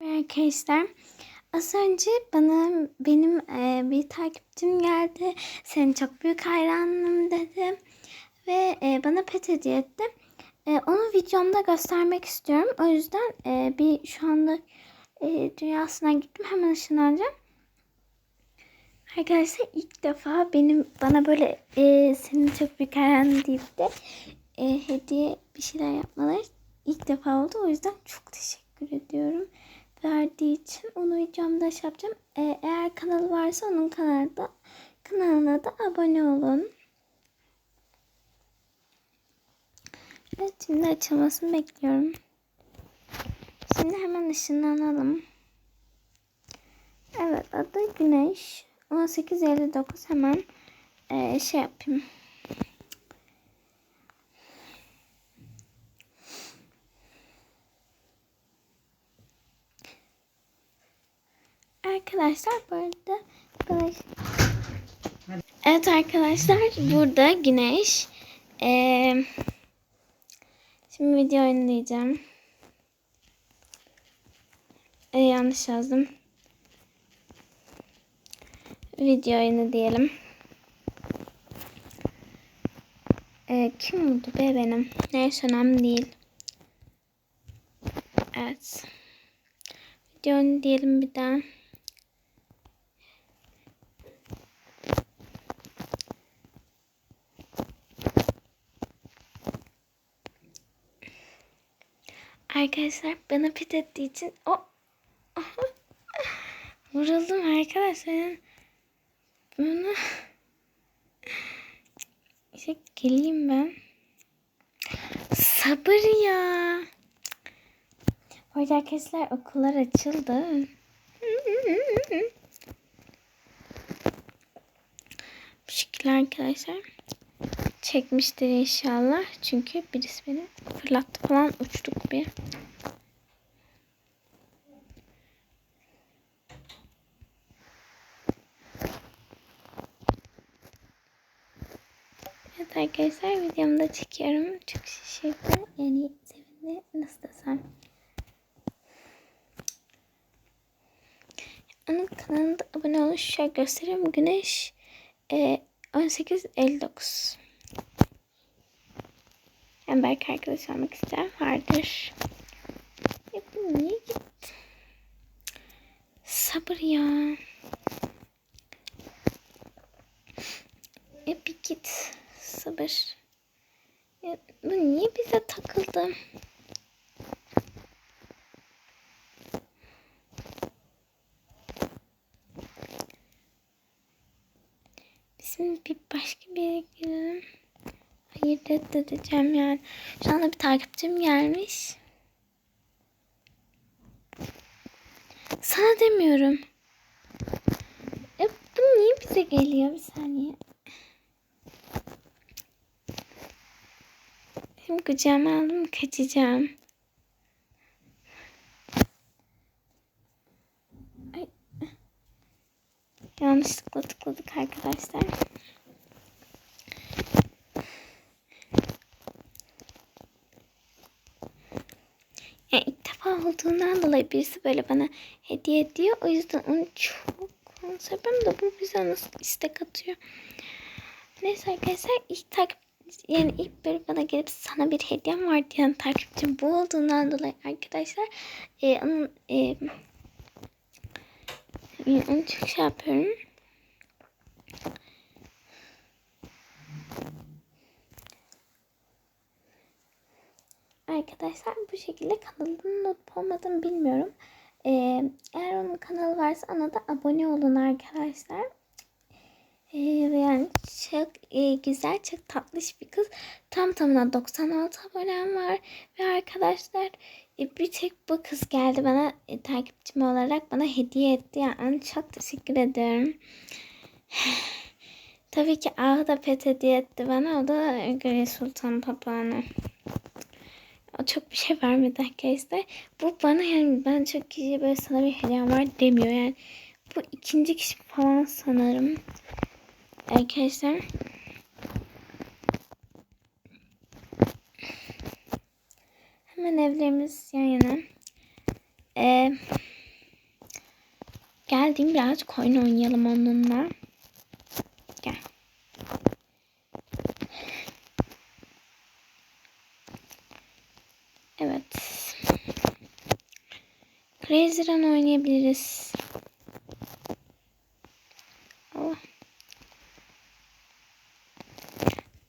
Arkadaşlar az önce bana benim e, bir takipçim geldi. Senin çok büyük hayranım dedi. Ve e, bana pet hediye etti. E, onu videomda göstermek istiyorum. O yüzden e, bir şu anda e, dünyasına gittim. Hemen ışınlanacağım. Arkadaşlar ilk defa benim bana böyle e, senin çok büyük hayranım deyip de e, hediye bir şeyler yapmaları ilk defa oldu. O yüzden çok teşekkür ediyorum verdiği için onu videomda şey yapacağım. Ee, eğer kanalı varsa onun kanalda kanalına da abone olun. Evet şimdi açılmasını bekliyorum. Şimdi hemen ışınlanalım. Evet adı Güneş. 1859 hemen e, şey yapayım. Arkadaşlar bu arada güneş. Evet arkadaşlar burada güneş. Ee, şimdi video oynayacağım. Ee, yanlış yazdım. Video oyunu diyelim. Ee, kim oldu be benim? Neyse önemli değil. Evet. Video oyunu diyelim bir daha. Arkadaşlar bana pet ettiği için o vuruldum arkadaşlar. Bunu işte geleyim ben. Sabır ya. Bu arkadaşlar okullar açıldı. Bu şekilde arkadaşlar çekmiştir inşallah. Çünkü birisi beni fırlattı falan uçtuk bir. Evet arkadaşlar videomu da çekiyorum. Çok şaşırdı. Yani sevindi. Nasıl desem. Onun kanalında abone olun. Şöyle göstereyim. Güneş e, 18.59 yani belki arkadaş olmak isteyen vardır. Ya bu niye git? Sabır ya. Ya bir git. Sabır. Ya bu niye bize takıldı? Bizim bir başka bir yere gidelim. Hayır reddedeceğim yani. Şu anda bir takipçim gelmiş. Sana demiyorum. E, bu niye bize geliyor bir saniye? Şimdi kucağıma aldım kaçacağım. Ay. Yanlışlıkla tıkladık arkadaşlar. Yani ilk defa olduğundan dolayı birisi böyle bana hediye ediyor. O yüzden onu çok seviyorum da bu bize nasıl istek atıyor. Neyse arkadaşlar ilk takip yani ilk böyle bana gelip sana bir hediyem var diyen takipçim bu olduğundan dolayı arkadaşlar e, onun e, onu çok şey yapıyorum. Arkadaşlar bu şekilde kanalının not olmadığını bilmiyorum. Ee, eğer onun kanalı varsa ona da abone olun arkadaşlar. Ee, yani çok e, güzel, çok tatlış bir kız. Tam tamına 96 abonem var. Ve arkadaşlar e, bir tek bu kız geldi bana e, takipçim olarak bana hediye etti. Yani çok teşekkür ediyorum. Tabii ki Ah da pet hediye etti bana. O da Gül Sultan Papağanı. Çok bir şey vermedi arkadaşlar. Bu bana yani ben çok kişiye böyle sana bir hediyem var demiyor yani. Bu ikinci kişi falan sanırım. Arkadaşlar. Hemen evlerimiz yan yana. Ee, geldiğim birazcık oyun oynayalım onunla. Gel. Evet. Crazy Run oynayabiliriz. Allah.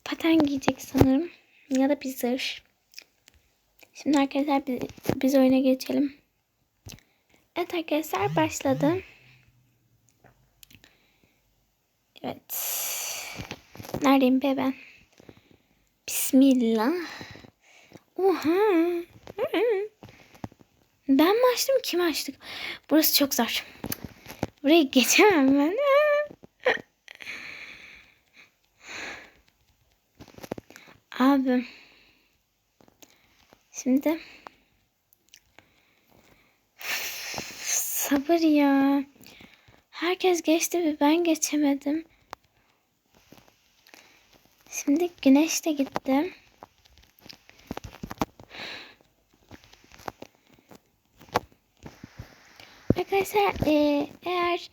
Paten giyecek sanırım. Ya da bir zırh. Şimdi arkadaşlar biz, biz oyuna geçelim. Evet arkadaşlar başladı. Evet. Neredeyim be ben? Bismillah. Oha. Ben mi açtım kim açtı? Burası çok zor. Buraya geçemem ben. Abi. Şimdi sabır ya. Herkes geçti ve ben geçemedim. Şimdi güneş de gitti. Arkadaşlar e, eğer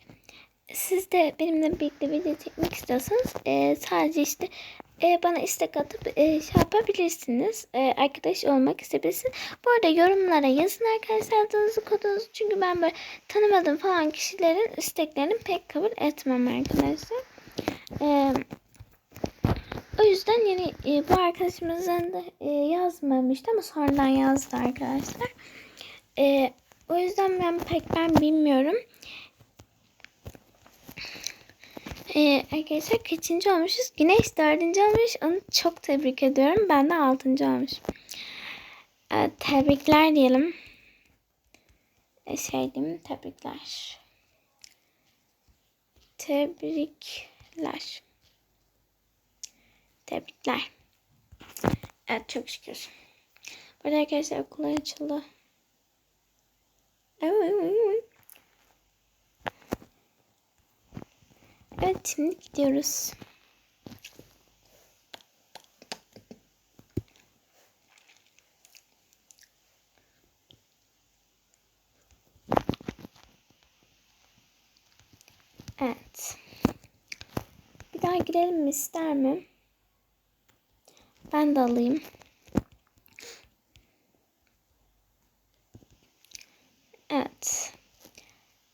siz de benimle birlikte video çekmek istiyorsanız e, sadece işte e, bana istek atıp e, şey yapabilirsiniz. E, arkadaş olmak isteyebilirsiniz. Bu arada yorumlara yazın arkadaşlar adınızı kodunuzu. Çünkü ben böyle tanımadığım falan kişilerin isteklerini pek kabul etmem arkadaşlar. E, o yüzden yani e, bu arkadaşımızın da e, yazmamıştı ama sonradan yazdı arkadaşlar. E, o yüzden ben pek ben bilmiyorum. Ee, arkadaşlar kaçıncı olmuşuz? Güneş dördüncü olmuş. Onu çok tebrik ediyorum. Ben de altıncı olmuş. Ee, tebrikler diyelim. Ee, şey diyeyim tebrikler. Tebrikler. Tebrikler. Evet çok şükür. Burada arkadaşlar okullar açıldı. Evet şimdi gidiyoruz. Evet. Bir daha girelim mi ister mi? Ben de alayım. Evet.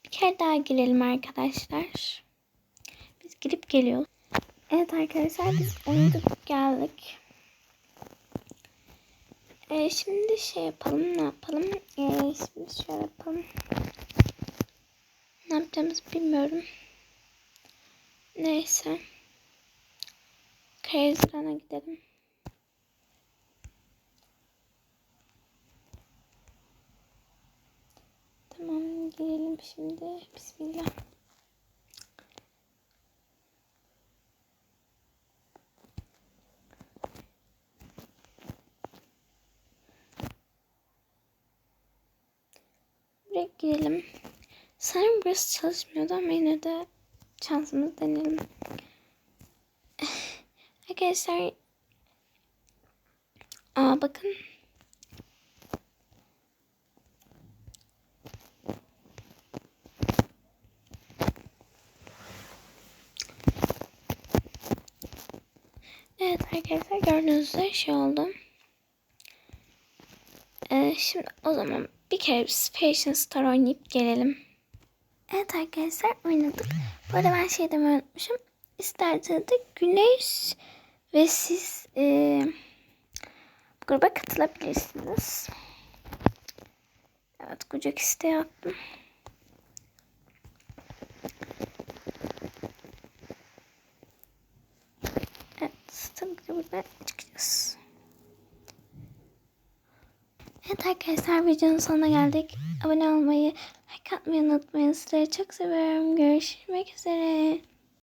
Bir kere daha girelim arkadaşlar. Biz girip geliyoruz. Evet arkadaşlar biz oynadık geldik. Ee, şimdi şey yapalım ne yapalım? Ee, şimdi şöyle yapalım. Ne yapacağımızı bilmiyorum. Neyse. Crazy gidelim. Tamam girelim şimdi. Bismillah. Buraya girelim. Sanırım burası çalışmıyordu ama yine de şansımızı deneyelim. Arkadaşlar arkadaşlar gördüğünüz üzere şey oldu. Ee, şimdi o zaman bir kere Fashion Star oynayıp gelelim. Evet arkadaşlar oynadık. Bu arada ben şey demeyi unutmuşum. İsterseniz de Güneş ve siz e, bu gruba katılabilirsiniz. Evet kucak isteği attım. Tabii buradan çıkacağız. Evet arkadaşlar videonun sonuna geldik. Abone olmayı, like atmayı unutmayın. Sizleri çok seviyorum. Görüşmek üzere.